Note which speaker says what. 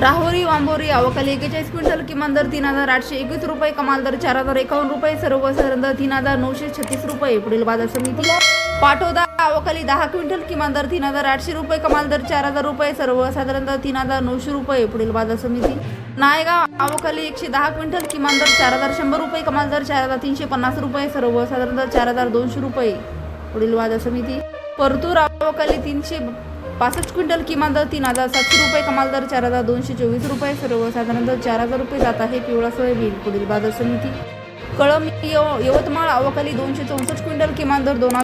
Speaker 1: राहुरी वांबोरी अवकाली एकेचाळीस क्विंटल किमान दर तीन हजार आठशे एकवीस रुपये कमाल दर चार हजार एकावन्न रुपये सर्वसाधारण दर तीन हजार नऊशे छत्तीस रुपये. पुढील बाजार समिती. पाठोदा अवकाली दहा क्विंटल किमान दर तीन हजार आठशे रुपये कमाल दर चार हजार रुपये सर्वसाधारण दर तीन हजार नऊशे रुपये. पुढील बाजार समिती. नायगाव अवकाली एकशे दहा क्विंटल किमान दर चार हजार शंभर रुपये कमाल दर चार हजार तीनशे पन्नास रुपये सर्वसाधारण दर चार हजार दोनशे रुपये. पुढील बाजार समिती. परतूर आवकाली तीनशे पासष्ट क्विंटल किमान दर तीन हजार सातशे रुपये कमाल दर चार हजार दोनशे चोवीस रुपये सर्वसाधारण दर चार हजार रुपये जात आहे. पिवळा सोयाबीन पुढील बाजार समिती. कळम यव- यवतमाळ आवकाली दोनशे चौसष्ट क्विंटल किमान दर दोन